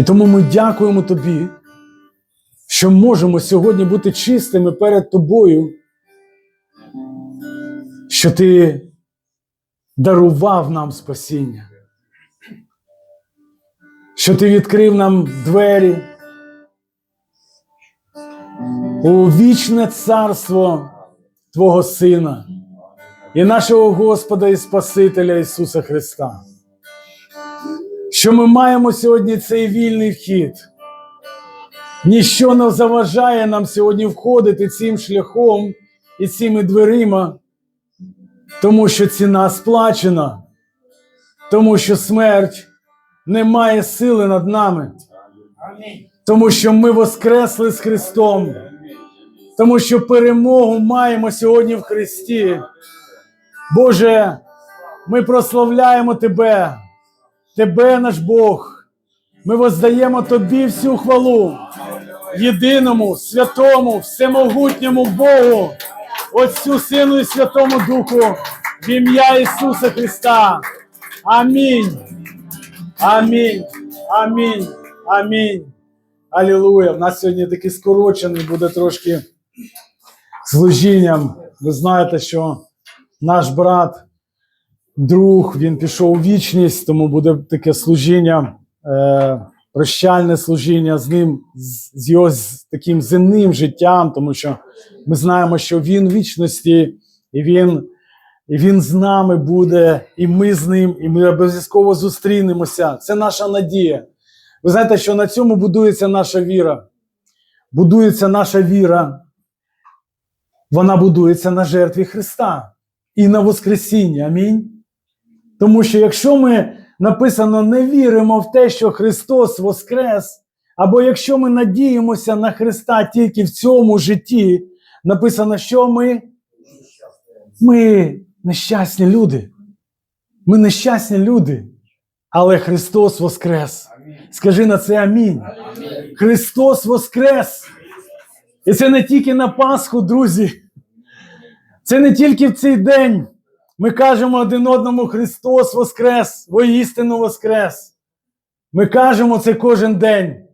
І тому ми дякуємо Тобі, що можемо сьогодні бути чистими перед Тобою, що Ти дарував нам спасіння, що Ти відкрив нам двері у вічне царство Твого Сина і нашого Господа і Спасителя Ісуса Христа. Що ми маємо сьогодні цей вільний вхід. Ніщо не заважає нам сьогодні входити цим шляхом і цими дверима, тому що ціна сплачена, тому що смерть не має сили над нами, тому що ми воскресли з Христом, тому що перемогу маємо сьогодні в Христі. Боже, ми прославляємо Тебе, Тебе, наш Бог. Ми воздаємо Тобі всю хвалу, єдиному, святому, всемогутньому Богу, Отцю Сину і Святому Духу, в ім'я Ісуса Христа. Амінь. Амінь. Амінь. Амінь. Алілуя. У нас сьогодні такий скорочений буде трошки служінням. Ви знаєте, що наш брат, друг, він пішов у вічність, тому буде таке служіння, е, прощальне служіння з ним, з, його з таким земним життям, тому що ми знаємо, що він в вічності, і він, і він з нами буде, і ми з ним, і ми обов'язково зустрінемося. Це наша надія. Ви знаєте, що на цьому будується наша віра. Будується наша віра. Вона будується на жертві Христа і на Воскресіння. Амінь. Тому що якщо ми написано не віримо в те, що Христос Воскрес, або якщо ми надіємося на Христа тільки в цьому житті, написано, що ми, ми нещасні люди. Ми нещасні люди, але Христос Воскрес. Скажи на це амінь. Христос Воскрес. І це не тільки на Пасху, друзі. Це не тільки в цей день. Ми кажемо один одному Христос Воскрес, воістину Воскрес. Ми кажемо це кожен день.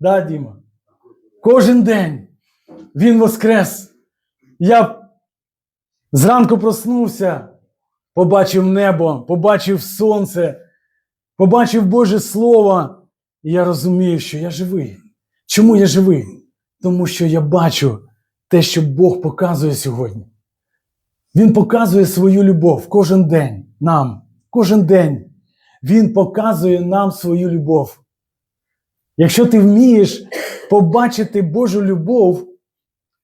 Да, Діма? Кожен день Він Воскрес. Я зранку проснувся, побачив небо, побачив сонце, побачив Боже Слово, і я розумію, що я живий. Чому я живий? Тому що я бачу те, що Бог показує сьогодні. Він показує свою любов кожен день нам. Кожен день Він показує нам свою любов. Якщо ти вмієш побачити Божу любов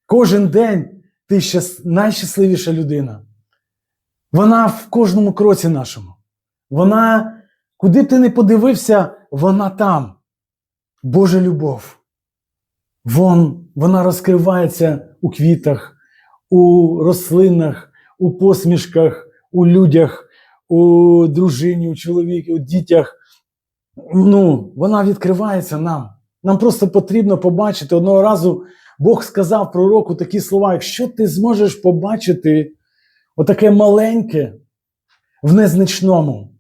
кожен день, ти щас, найщасливіша людина. Вона в кожному кроці нашому. Вона, куди б ти не подивився, вона там. Божа любов. Вон, вона розкривається у квітах, у рослинах, у посмішках, у людях, у дружині, у чоловіку, у дітях. Ну, вона відкривається нам. Нам просто потрібно побачити. Одного разу Бог сказав пророку такі слова: якщо ти зможеш побачити отаке маленьке в незначному,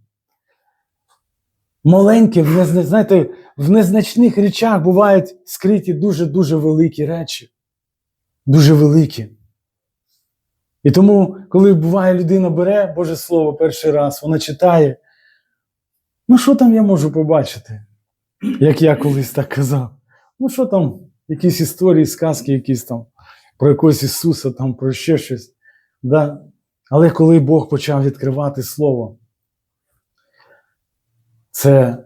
маленьке, в незна... знаєте, в незначних речах бувають скриті дуже-дуже великі речі. Дуже великі. І тому, коли буває, людина бере Боже Слово перший раз, вона читає. Ну, що там я можу побачити? Як я колись так казав. Ну, що там, якісь історії, сказки, якісь там про якогось Ісуса, там, про ще щось. Да? Але коли Бог почав відкривати Слово, це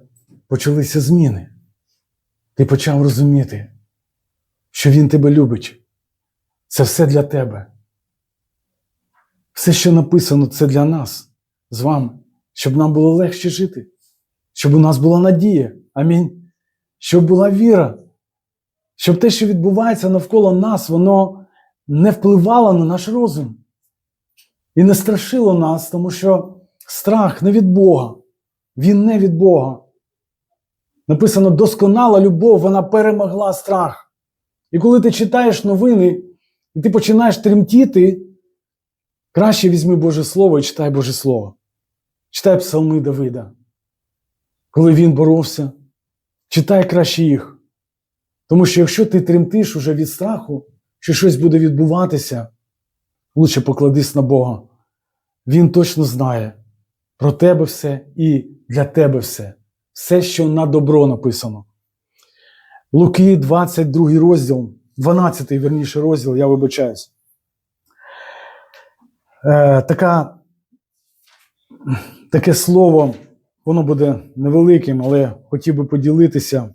почалися зміни. Ти почав розуміти, що Він тебе любить. Це все для тебе. Все, що написано, це для нас з вами, щоб нам було легше жити, щоб у нас була надія. Амінь. Щоб була віра, щоб те, що відбувається навколо нас, воно не впливало на наш розум і не страшило нас, тому що страх не від Бога, він не від Бога. Написано, досконала любов, вона перемогла страх. І коли ти читаєш новини, і ти починаєш тремтіти, краще візьми Боже Слово і читай Боже Слово. Читай псалми Давида. Коли він боровся, читай краще їх. Тому що якщо ти тремтиш уже від страху, що щось буде відбуватися, лучше покладись на Бога. Він точно знає про тебе все і для тебе все. Все, що на добро написано. Луки, 22 розділ, 12 верніше розділ, я вибачаюсь. Е, така, таке слово, воно буде невеликим, але хотів би поділитися.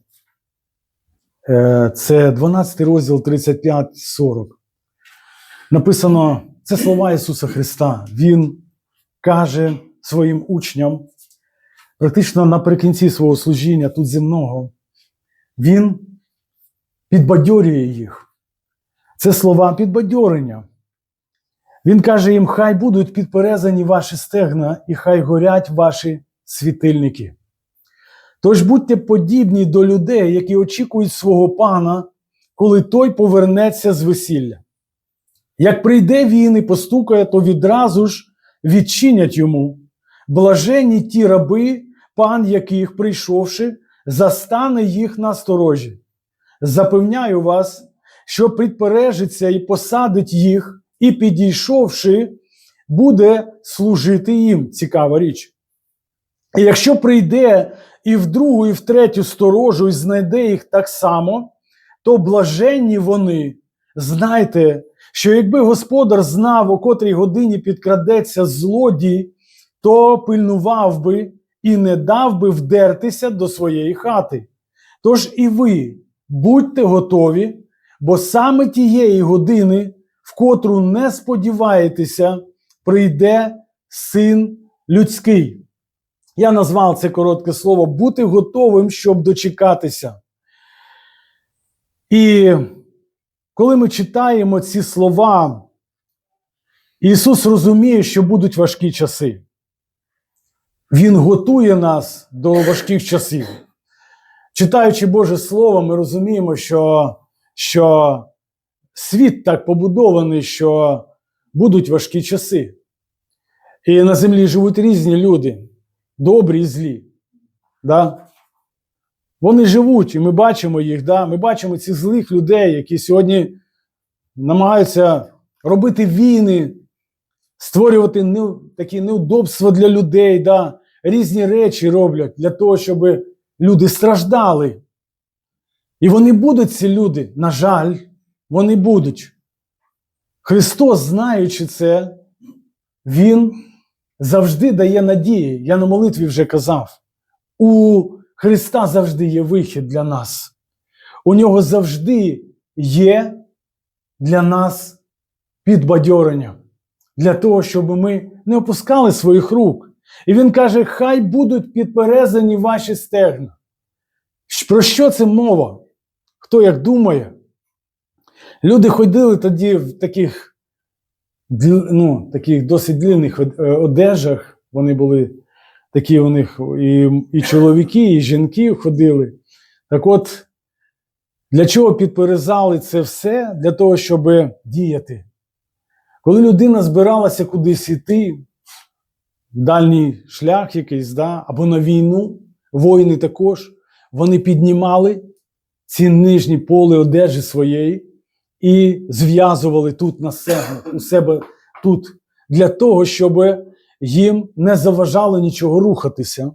Е, це 12 розділ 35-40. Написано, це слова Ісуса Христа. Він каже своїм учням, практично наприкінці свого служіння тут земного, Він підбадьорює їх. Це слова підбадьорення. Він каже їм: хай будуть підперезані ваші стегна, і хай горять ваші світильники. Тож будьте подібні до людей, які очікують свого пана, коли той повернеться з весілля. Як прийде він і постукає, то відразу ж відчинять йому. Блаженні ті раби, пан яких, прийшовши, застане їх на сторожі. Запевняю вас, що підпережиться і посадить їх, і, підійшовши, буде служити їм. Цікава річ. І якщо прийде і в другу, і в третю сторожу, і знайде їх так само, то блаженні вони. Знайте, що якби господар знав, о котрій годині підкрадеться злодій, то пильнував би і не дав би вдертися до своєї хати. Тож і ви будьте готові, бо саме тієї години, в котру не сподіваєтеся, прийде син людський. Я назвав це коротке слово бути готовим, щоб дочекатися. І коли ми читаємо ці слова, Ісус розуміє, що будуть важкі часи. Він готує нас до важких часів. Читаючи Боже Слово, ми розуміємо, що, що світ так побудований, що будуть важкі часи. І на землі живуть різні люди, добрі і злі. Да? Вони живуть, і ми бачимо їх. Да? Ми бачимо цих злих людей, які сьогодні намагаються робити війни, створювати не, такі неудобства для людей, да? різні речі роблять для того, щоб люди страждали. І вони будуть ці люди, на жаль, вони будуть. Христос, знаючи це, Він завжди дає надії. Я на молитві вже казав. У Христа завжди є вихід для нас. У нього завжди є для нас підбадьорення, для того, щоб ми не опускали своїх рук. І він каже: хай будуть підперезані ваші стегна. Про що це мова? Хто як думає? Люди ходили тоді в таких, ну, таких досить длинних одежах. Вони були такі у них і, і чоловіки, і жінки ходили. Так от, для чого підперезали це все? Для того, щоб діяти. Коли людина збиралася кудись іти, в дальній шлях якийсь, да, або на війну, воїни також, вони піднімали ці нижні поли одежі своєї і зв'язували тут на себе, у себе тут, для того, щоб їм не заважало нічого рухатися,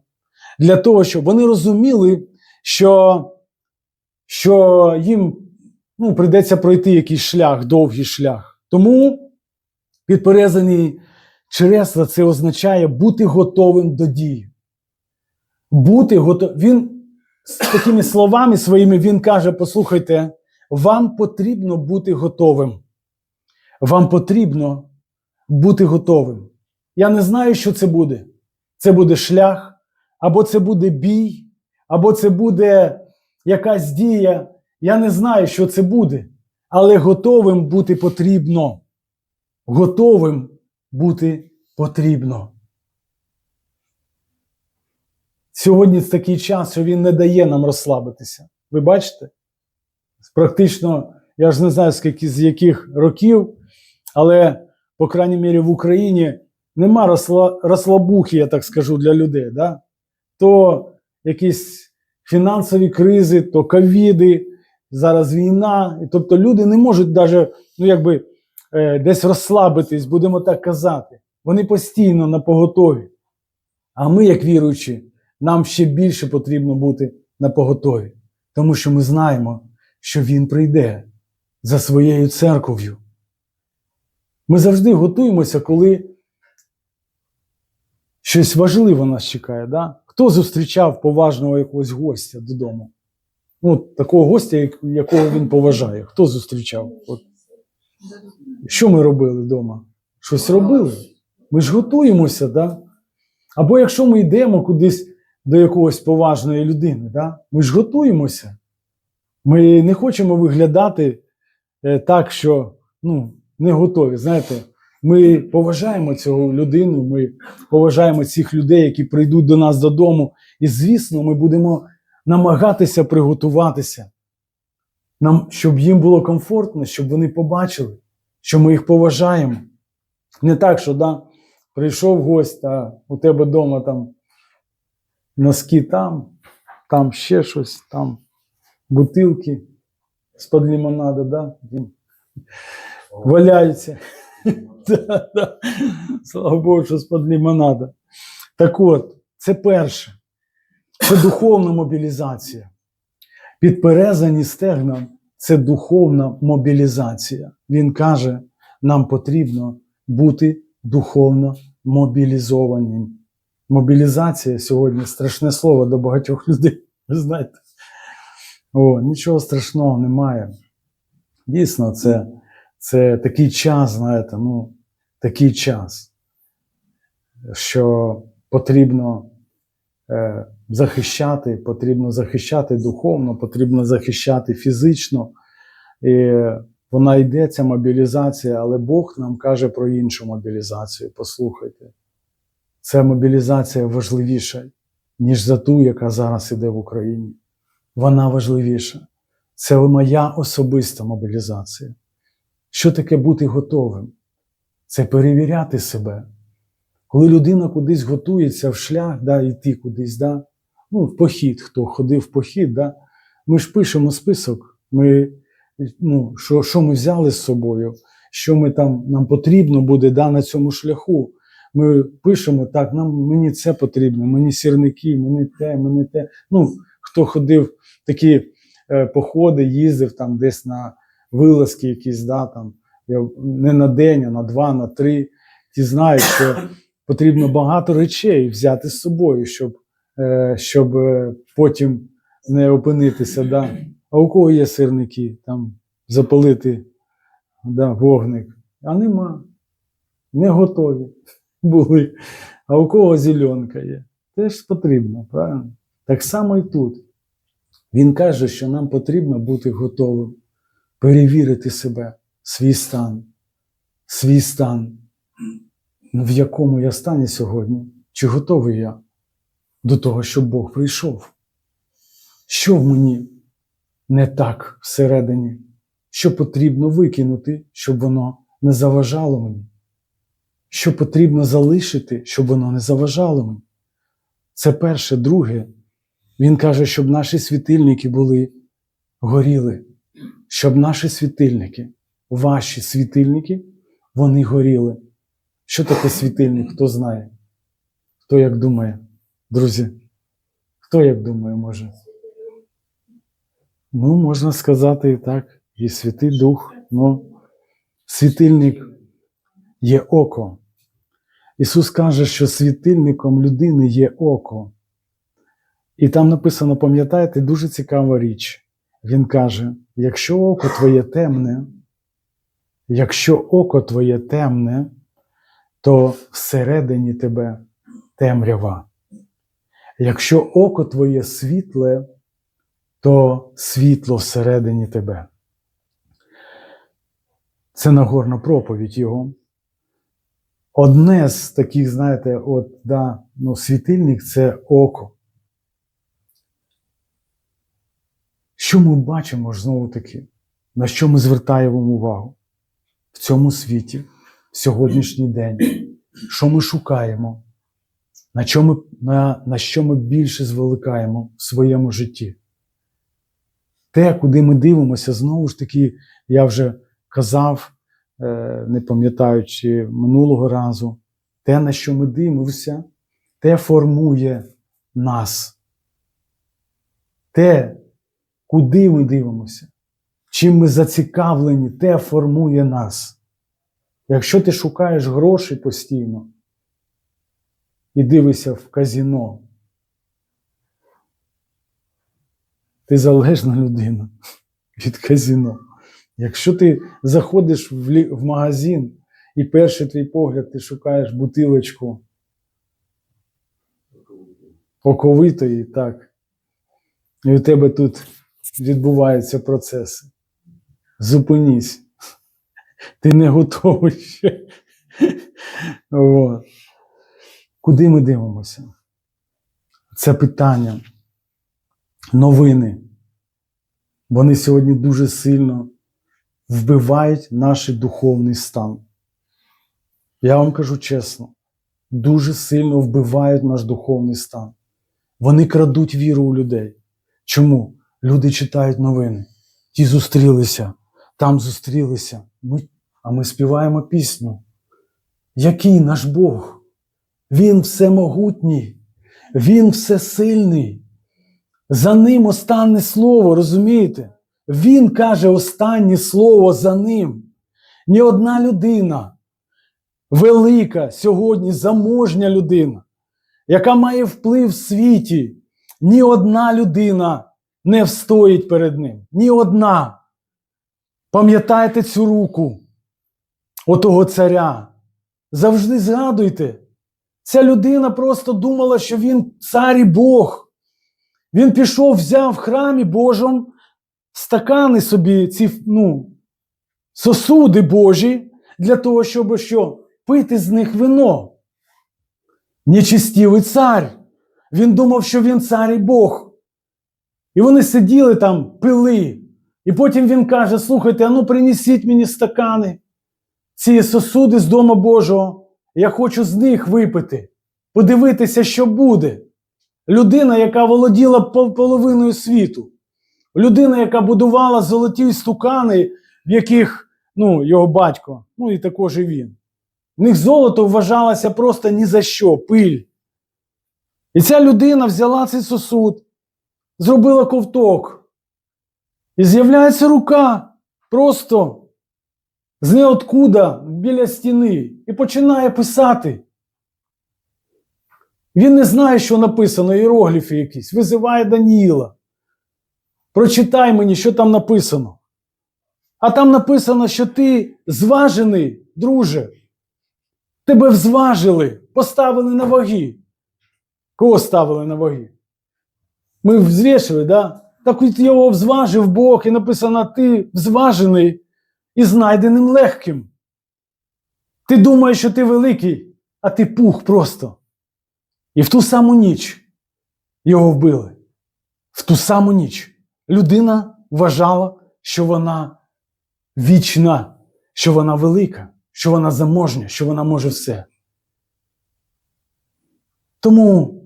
для того, щоб вони розуміли, що що їм ну, прийдеться пройти якийсь шлях, довгий шлях. Тому підперезані чересла це означає бути готовим до дії. Бути готовим. Він з такими словами своїми він каже: послухайте, вам потрібно бути готовим. Вам потрібно бути готовим. Я не знаю, що це буде. Це буде шлях, або це буде бій, або це буде якась дія. Я не знаю, що це буде. Але готовим бути потрібно. Готовим бути потрібно. Сьогодні такий час, що він не дає нам розслабитися. Ви бачите? Практично, я ж не знаю, скільки з яких років, але, по крайній мірі, в Україні нема розслабухи, я так скажу, для людей. Да? То якісь фінансові кризи, то ковіди, зараз війна. Тобто люди не можуть даже, ну, якби, е, десь розслабитись, будемо так казати. Вони постійно на поготові. А ми, як віруючі, нам ще більше потрібно бути на поготові, тому що ми знаємо, що Він прийде за своєю церков'ю. Ми завжди готуємося, коли щось важливе нас чекає. Да? Хто зустрічав поважного якогось гостя додому? Ну, такого гостя, якого він поважає. Хто зустрічав? От. Що ми робили вдома? Щось робили? Ми ж готуємося, да? Або якщо ми йдемо кудись до якогось поважної людини, да? ми ж готуємося. Ми не хочемо виглядати е, так, що ну, не готові. Знаєте, ми поважаємо цю людину, ми поважаємо цих людей, які прийдуть до нас додому. І, звісно, ми будемо намагатися приготуватися, нам, щоб їм було комфортно, щоб вони побачили, що ми їх поважаємо. Не так, що да, прийшов гость, а у тебе вдома там носки там, там ще щось, там бутилки з-під лимонада, да? Валяються. Да, да. Слава Богу, що з-під лимонада. Так от, це перше. Це духовна мобілізація. Підперезані стегна це духовна мобілізація. Він каже, нам потрібно бути духовно мобілізованим. Мобілізація сьогодні страшне слово до багатьох людей. Ви знаєте. О, нічого страшного немає. Дійсно, це, це такий час, знаєте, ну, такий час, що потрібно е, захищати, потрібно захищати духовно, потрібно захищати фізично. І вона йде, ця мобілізація, але Бог нам каже про іншу мобілізацію. Послухайте, ця мобілізація важливіша, ніж за ту, яка зараз іде в Україні. Вона важливіша. Це моя особиста мобілізація. Що таке бути готовим? Це перевіряти себе. Коли людина кудись готується в шлях, да, йти кудись, да, ну, в похід, хто ходив в похід, да, ми ж пишемо список, ми, ну, що, що ми взяли з собою, що ми там, нам потрібно буде да, на цьому шляху. Ми пишемо так, нам, мені це потрібно, мені сірники, мені те, мені те. Ну, хто ходив такі е, походи, їздив там десь на вилазки якісь, да, там, я- не на день, а на два, на три. Ті знають, що потрібно багато речей взяти з собою, щоб, е, щоб е, потім не опинитися. Да. А у кого є сирники, там запалити да, вогник, а нема. Не готові були. А у кого зеленка є? Теж потрібно, правильно? Так само і тут. Він каже, що нам потрібно бути готовим, перевірити себе, свій стан, свій стан, в якому я стані сьогодні, чи готовий я до того, щоб Бог прийшов? Що в мені не так всередині? Що потрібно викинути, щоб воно не заважало мені? Що потрібно залишити, щоб воно не заважало мені? Це перше, друге. Він каже, щоб наші світильники були горіли, щоб наші світильники, ваші світильники, вони горіли. Що таке світильник? Хто знає? Хто як думає? Друзі? Хто як думає, може? Ну, можна сказати і так, і Святий Дух. Ну, світильник є око. Ісус каже, що світильником людини є око. І там написано, пам'ятаєте, дуже цікава річ. Він каже: якщо око твоє темне, якщо око твоє темне, то всередині тебе темрява. Якщо око твоє світле, то світло всередині тебе. Це Нагорна проповідь його. Одне з таких, знаєте, от, да, ну, світильник це око. Що ми бачимо ж знову таки, на що ми звертаємо увагу в цьому світі, в сьогоднішній день? Що ми шукаємо? На, чому, на, на що ми більше зволикаємо в своєму житті? Те, куди ми дивимося, знову ж таки, я вже казав, е, не пам'ятаючи минулого разу, те, на що ми дивимося, те формує нас. Те, куди ми дивимося, чим ми зацікавлені, те формує нас. Якщо ти шукаєш гроші постійно і дивишся в казіно, ти залежна людина від казіно. Якщо ти заходиш в, лі- в магазин і перший твій погляд ти шукаєш бутилочку оковитої, так, і у тебе тут відбуваються процеси. Зупинісь. Ти не готовий ще. От. Куди ми дивимося? Це питання. Новини. Вони сьогодні дуже сильно вбивають наш духовний стан. Я вам кажу чесно, дуже сильно вбивають наш духовний стан. Вони крадуть віру у людей. Чому? Люди читають новини. Ті зустрілися, там зустрілися. Ми, а ми співаємо пісню. Який наш Бог? Він всемогутній, Він всесильний. За ним останнє слово, розумієте? Він каже останнє слово за ним. Ні одна людина, велика сьогодні заможня людина, яка має вплив в світі, ні одна людина не встоїть перед ним. Ні одна. Пам'ятайте цю руку отого царя. Завжди згадуйте. Ця людина просто думала, що він цар і Бог. Він пішов, взяв в храмі Божому стакани собі, ці ну, сосуди Божі, для того, щоб що? Пити з них вино. Нечистівий цар. Він думав, що він цар і Бог. І вони сиділи там, пили. І потім він каже: слухайте, а ну принесіть мені стакани, ці сосуди з Дому Божого. Я хочу з них випити, подивитися, що буде. Людина, яка володіла половиною світу, людина, яка будувала золоті стукани, в яких ну, його батько, ну і також і він. В них золото вважалося просто ні за що, пиль. І ця людина взяла цей сосуд, зробила ковток. І з'являється рука просто з неоткуда біля стіни і починає писати. Він не знає, що написано, іерогліфи якісь. Визиває Даніїла. Прочитай мені, що там написано. А там написано, що ти зважений, друже. Тебе взважили, поставили на ваги. Кого ставили на ваги? Ми взвішили, да? Так от його взважив Бог, і написано: ти взважений і знайденим легким. Ти думаєш, що ти великий, а ти пух просто. І в ту саму ніч його вбили. В ту саму ніч людина вважала, що вона вічна, що вона велика, що вона заможня, що вона може все. Тому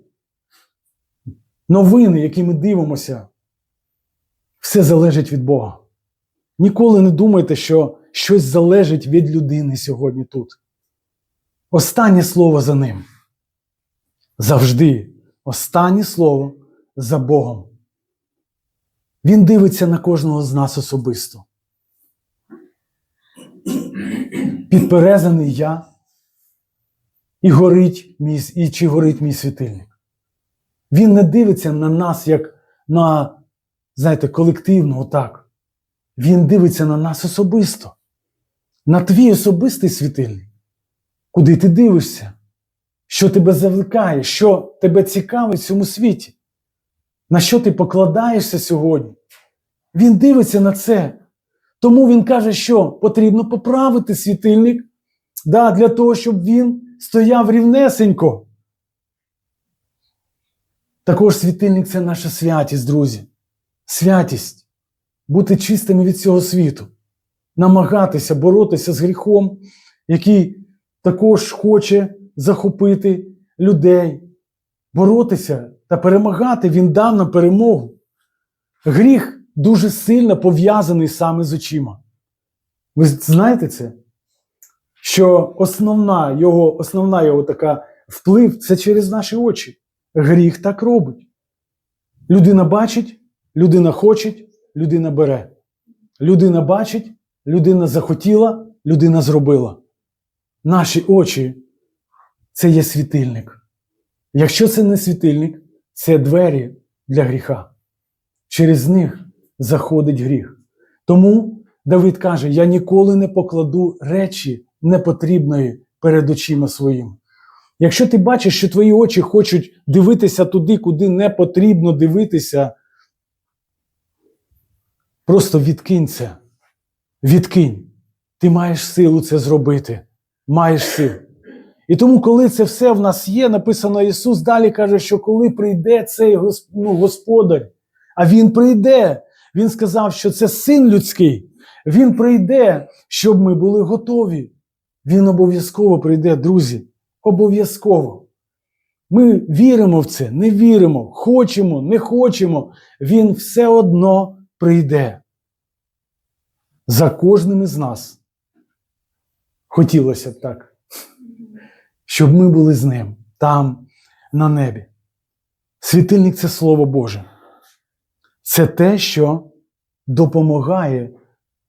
новини, які ми дивимося, все залежить від Бога. Ніколи не думайте, що щось залежить від людини сьогодні тут. Останнє слово за ним. Завжди останнє слово за Богом. Він дивиться на кожного з нас особисто. Підперезаний я, і горить мій, і чи горить мій світильник. Він не дивиться на нас як на, знаєте, колективно, отак. Він дивиться на нас особисто, на твій особистий світильник. Куди ти дивишся? Що тебе завлекає, що тебе цікавить в цьому світі? На що ти покладаєшся сьогодні? Він дивиться на це. Тому він каже, що потрібно поправити світильник да, для того, щоб він стояв рівнесенько. Також світильник це наша святість, друзі. Святість бути чистими від цього світу, намагатися боротися з гріхом, який також хоче захопити людей, боротися та перемагати, він дав нам перемогу. Гріх дуже сильно пов'язаний саме з очима. Ви знаєте це? Що основна його, основна його така вплив це через наші очі. Гріх так робить. Людина бачить, людина хоче, людина бере. Людина бачить, людина захотіла, людина зробила. Наші очі це є світильник. Якщо це не світильник, це двері для гріха. Через них заходить гріх. Тому Давид каже: Я ніколи не покладу речі непотрібної перед очима своїм. Якщо ти бачиш, що твої очі хочуть дивитися туди, куди не потрібно дивитися, просто відкинь це. Відкинь. Ти маєш силу це зробити. Маєш силу. І тому, коли це все в нас є, написано Ісус далі каже, що коли прийде цей ну, Господар, а Він прийде, Він сказав, що це син людський, Він прийде, щоб ми були готові. Він обов'язково прийде, друзі. Обов'язково. Ми віримо в це, не віримо, хочемо, не хочемо. Він все одно прийде. За кожним із нас. Хотілося б так щоб ми були з ним там, на небі. Світильник це Слово Боже. Це те, що допомагає,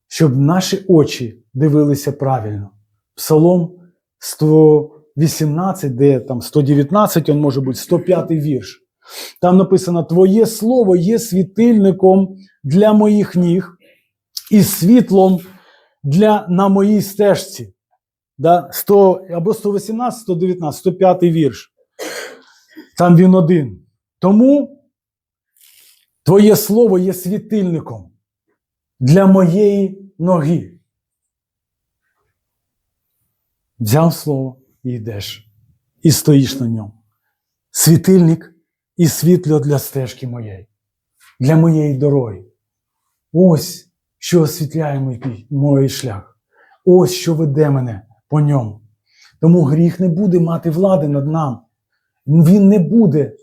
щоб наші очі дивилися правильно. Псалом 118, де там 119, він може бути 105 вірш. Там написано: Твоє слово є світильником для моїх ніг і світлом для, на моїй стежці. Да? 100, або 118, 119, 105 вірш. Там він один. Тому твоє слово є світильником для моєї ноги. Взяв слово і йдеш, і стоїш на ньому. Світильник і світло для стежки моєї, для моєї дороги. Ось що освітляє мій, мій шлях. Ось що веде мене по ньому. Тому гріх не буде мати влади над нами. Він не буде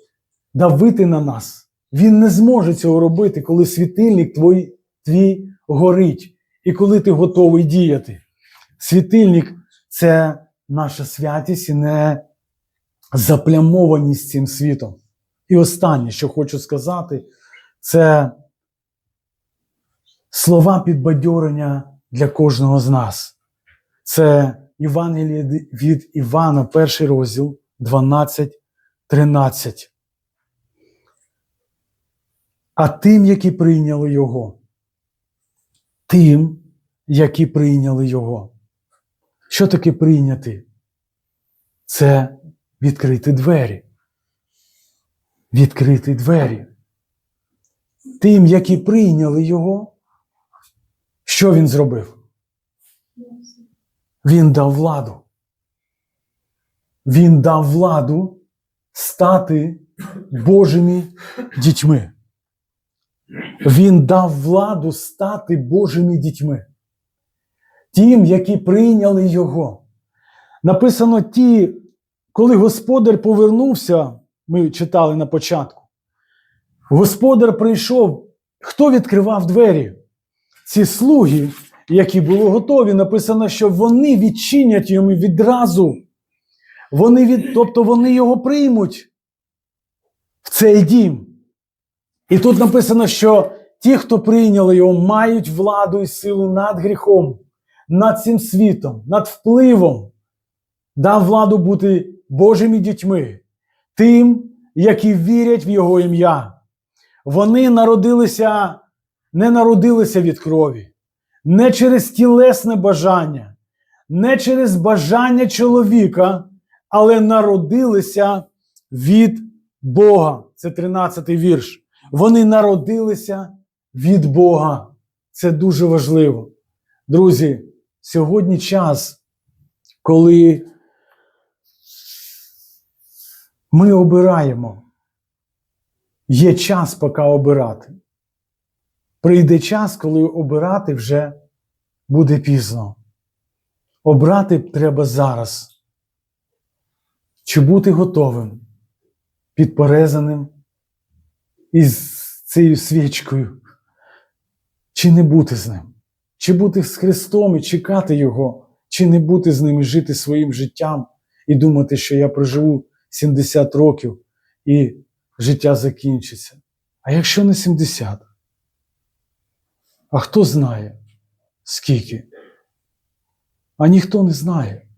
давити на нас. Він не зможе цього робити, коли світильник твій, твій горить і коли ти готовий діяти. Світильник це наша святість і не заплямованість цим світом. І останнє, що хочу сказати, це слова підбадьорення для кожного з нас. Це Євангеліє від Івана, перший розділ 12, 13. А тим, які прийняли Його. Тим, які прийняли Його. Що таке прийняти? Це відкрити двері. Відкрити двері. Тим, які прийняли Його. Що він зробив? Він дав владу. Він дав владу стати Божими дітьми. Він дав владу стати Божими дітьми. Тим, які прийняли Його. Написано ті, коли господар повернувся, ми читали на початку. Господар прийшов, хто відкривав двері? Ці слуги, які були готові, написано, що вони відчинять йому відразу. Вони від, тобто вони його приймуть в цей дім. І тут написано, що ті, хто прийняли його, мають владу і силу над гріхом, над цим світом, над впливом. Дав владу бути Божими дітьми, тим, які вірять в Його ім'я. Вони народилися, не народилися від крові, не через тілесне бажання, не через бажання чоловіка, але народилися від Бога. Це 13-й вірш. Вони народилися від Бога. Це дуже важливо. Друзі, сьогодні час, коли ми обираємо. Є час поки обирати. Прийде час, коли обирати вже буде пізно. Обрати треба зараз. Чи бути готовим, підперезаним із цією свічкою. Чи не бути з ним? Чи бути з Христом і чекати Його, чи не бути з ним і жити своїм життям і думати, що я проживу 70 років і життя закінчиться. А якщо не 70? А хто знає, скільки? А ніхто не знає.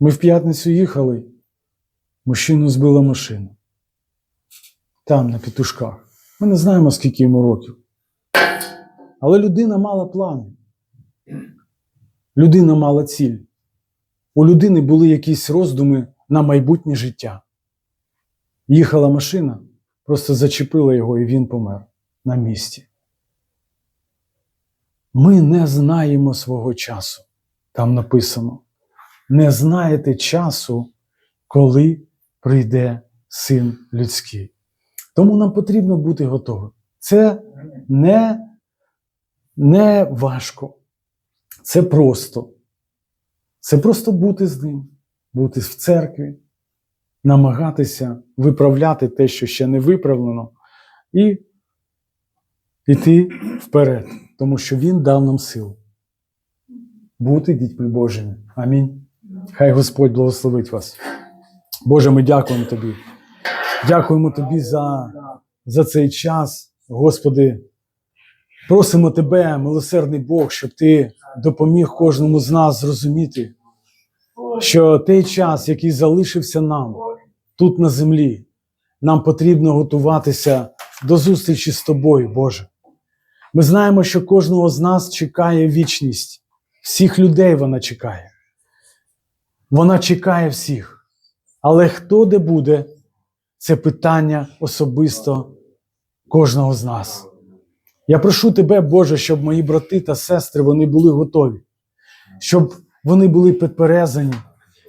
Ми в п'ятницю їхали, мужчину збила машина. Там, на петушках. Ми не знаємо, скільки йому років. Але людина мала плани. Людина мала ціль. У людини були якісь роздуми на майбутнє життя. Їхала машина, просто зачепила його, і він помер на місці. Ми не знаємо свого часу. Там написано: не знаєте часу, коли прийде син людський. Тому нам потрібно бути готовим. Це не, не важко, це просто. Це просто бути з ним, бути в церкві, намагатися виправляти те, що ще не виправлено, і йти вперед, тому що Він дав нам силу бути дітьми Божими. Амінь. Хай Господь благословить вас. Боже, ми дякуємо Тобі. Дякуємо Тобі за, за цей час, Господи. Просимо Тебе, милосердний Бог, щоб Ти допоміг кожному з нас зрозуміти, що той час, який залишився нам тут на землі, нам потрібно готуватися до зустрічі з Тобою, Боже. Ми знаємо, що кожного з нас чекає вічність, всіх людей вона чекає. Вона чекає всіх. Але хто де буде, це питання особисто кожного з нас. Я прошу тебе, Боже, щоб мої брати та сестри вони були готові, щоб вони були підперезані,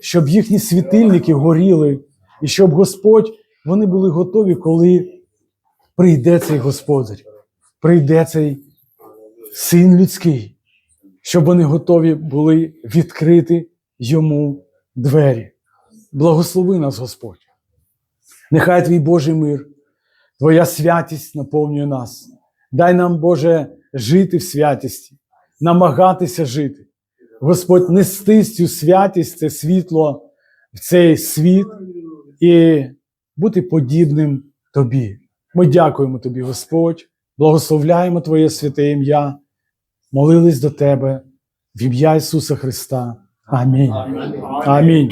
щоб їхні світильники горіли, і щоб Господь вони були готові, коли прийде цей Господар, прийде цей син людський, щоб вони готові були відкрити йому двері. Благослови нас, Господь. Нехай твій Божий мир, Твоя святість наповнює нас. Дай нам, Боже, жити в святісті, намагатися жити. Господь, нести цю святість, це світло в цей світ і бути подібним Тобі. Ми дякуємо Тобі, Господь, благословляємо Твоє святе ім'я, молились до Тебе в ім'я Ісуса Христа. Амінь. Амінь.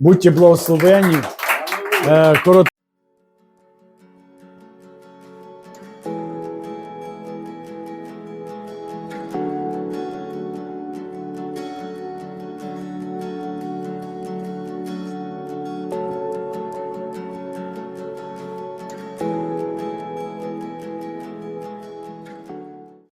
Будьте благословені. Е, корот-